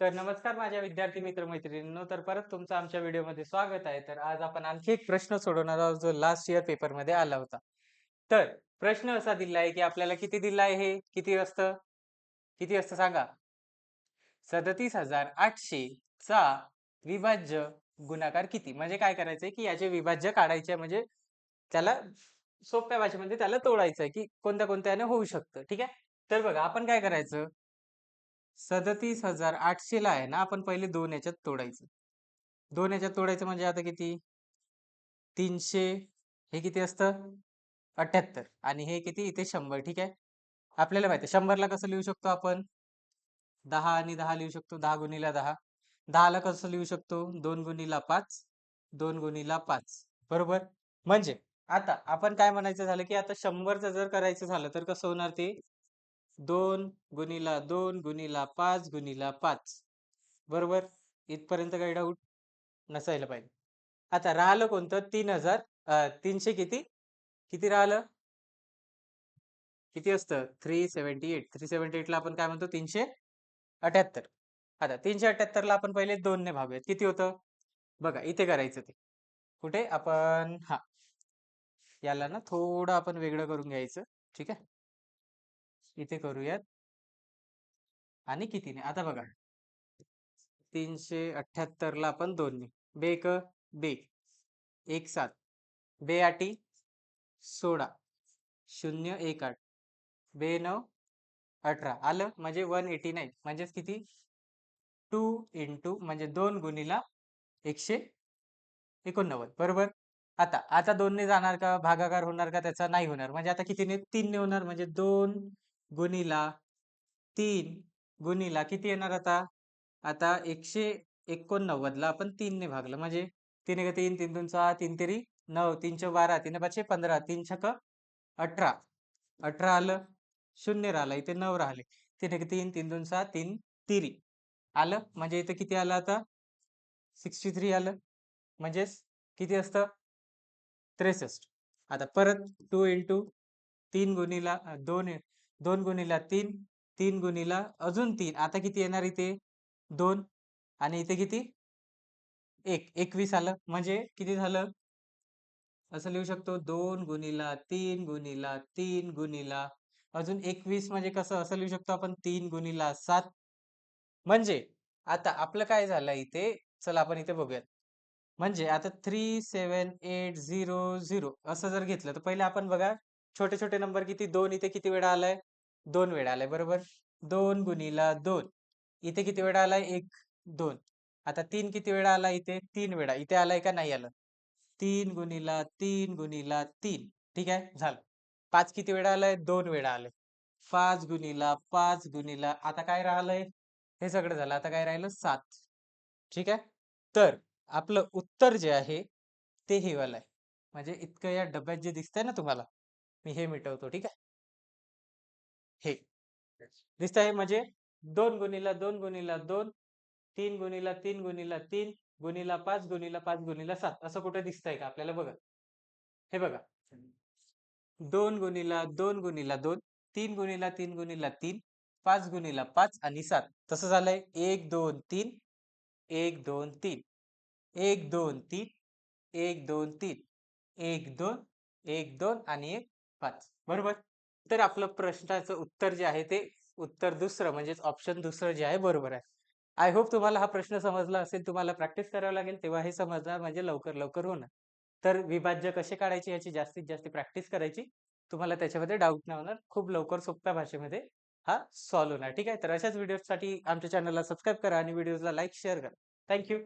तर नमस्कार माझ्या विद्यार्थी मित्र मैत्रिणींनो तर परत तुमचं आमच्या व्हिडिओमध्ये स्वागत आहे. तर आज आपण आणखी एक प्रश्न सोडवणार आहोत जो लास्ट इयर पेपरमध्ये आला होता. तर प्रश्न असा दिला आहे की आपल्याला किती दिला आहे? हे किती असतं? किती असतं सांगा? सदतीस हजार आठशे चा विभाज्य गुणाकार किती? म्हणजे काय करायचंय की याचे विभाज्य काढायचे म्हणजे त्याला सोप्या भाषेमध्ये त्याला तोडायचं आहे की कोणत्या कोणत्याने होऊ शकतं. ठीक आहे? तर बघा आपण काय करायचं? सदतीस हजार आठशे ला आहे ना आपण पहिले दोन याच्यात तोडायचं. दोन याच्यात तोडायचं म्हणजे आता किती? तीनशे हे किती असतं? अठ्याहत्तर. आणि हे किती? इथे शंभर ठीक आहे? आपल्याला माहिती आहे शंभरला कसं लिहू शकतो आपण? दहा आणि दहा लिहू शकतो दहा गुणीला दहा. दहाला कसं लिहू शकतो? दोन गुणीला पाच दोन गुणीला पाच. बरोबर? म्हणजे आता आपण काय म्हणायचं झालं की आता शंभरचं जर करायचं झालं तर कसं होणार ते? दोन गुणीला दोन गुणीला पाच गुणीला पाच. बरोबर? इथपर्यंत काही डाऊट नसायला पाहिजे. आता राहिलं कोणतं? तीन हजार तीनशे किती? किती राहिलं? किती असतं? Three seventy eight three seventy एटला आपण काय म्हणतो? तीनशे अठ्याहत्तर. आता तीनशे अठ्याहत्तरला आपण पहिले दोनने भागूयात. किती होतं? बघा इथे करायचं ते. कुठे? आपण हा. याला ना थोडं आपण वेगळं करून घ्यायचं. ठीक आहे? इथे करूयात. आणि कितीने आता बघा. तीनशे अठ्याहत्तर ला आपण दोन बे क बे. एक सात. बे आठी सोळा. शून्य एक आठ. बे नऊ अठरा. आलं? म्हणजे वन एटी नाईन. म्हणजेच किती? टू इंटू म्हणजे दोन गुणीला एकशे एकोणनव्वद. बरोबर? आता आता दोनने जाणार का? भागाकार होणार का? त्याचा नाही होणार. म्हणजे आता कितीने तीनने होणार. म्हणजे दोन गुणीला तीन. गुणीला किती येणार आता? आता एकशे एकोणनव्वदला आपण तीनने भागलं. म्हणजे तीन एक तीन तीन दोन सहा तीन तेरी नऊ. तीनशे बारा. तीन पाचशे पंधरा. तीन छक अठरा. अठरा आलं. शून्य राहिलं. इथे नऊ राहिले. तीन एक तीन तीन दोन सहा तीन तिरी. आलं? म्हणजे इथे किती आलं आता? सिक्स्टी थ्री आलं. म्हणजेच किती असतं? त्रेसष्ट. आता परत टू इंटू तीन गुणीला दोन दोन गुणीला तीन तीन गुणीला अजून तीन. आता किती येणार इथे? दोन. आणि इथे किती? एक. एकवीस आलं. म्हणजे किती झालं? असं लिहू शकतो. दोन गुणीला तीन गुणीला तीन गुणीला अजून एकवीस म्हणजे कसं? असं लिहू शकतो आपण. तीन गुणीला सात. म्हणजे आता आपलं काय झालं इथे? चला आपण इथे बघूयात. म्हणजे आता three seven eight zero zero असं जर घेतलं तर पहिले आपण बघा. छोटे छोटे नंबर किती? दोन इथे किती वेळा आलाय? दोन वेळा आलाय बरोबर? दोन गुणीला दोन. इथे किती वेळा आलाय? एक दोन. आता तीन किती वेळा आला इथे? तीन वेळा. इथे आलाय का नाही आलं? तीन गुणीला तीन गुणीला तीन. ठीक आहे? झालं. पाच किती वेळा आलाय? दोन वेळा आलंय. पाच गुणीला पाच गुणीला आता काय राहिलंय? हे सगळं झालं. आता काय राहिलं? सात. ठीक आहे? तर आपलं उत्तर जे आहे ते हे आहे. म्हणजे इतकं या डब्यात जे दिसतंय ना तुम्हाला मी हे मिटवतो. ठीक आहे? हे. दिसतंय म्हणजे दोन गुणीला दोन गुणीला दोन तीन गुणीला तीन गुणीला तीन गुणीला पाच गुणीला पाच गुणीला सात. असं कुठे दिसतंय का आपल्याला? बघा. हे बघा. दोन गुणीला दोन गुणीला दोन तीन गुणीला तीन गुणीला तीन पाच गुणीला पाच आणि सात. तसं झालंय. एक दोन तीन. एक दोन तीन. एक दोन तीन. एक दोन तीन. एक दोन. एक दोन आणि एक पाच. बरोबर? तर आपलं प्रश्नाचं उत्तर जे आहे ते उत्तर दुसरं म्हणजेच ऑप्शन दुसरं जे आहे बरोबर आहे. आय होप तुम्हाला हा प्रश्न समजला असेल तुम्हाला प्रॅक्टिस करावं लागेल तेव्हा हे समजणार म्हणजे लवकर लवकर होणार तर विभाज्य कसे काढायचे याची जास्तीत जास्त प्रॅक्टिस करायची. तुम्हाला त्याच्यामध्ये डाऊट नाही होणार. खूप लवकर सोप्या भाषेमध्ये हा सॉल्व्ह होणार. ठीक आहे? तर अशाच व्हिडिओसाठी आमच्या चॅनलला सबस्क्राईब करा आणि व्हिडिओजला लाईक शेअर करा. Thank you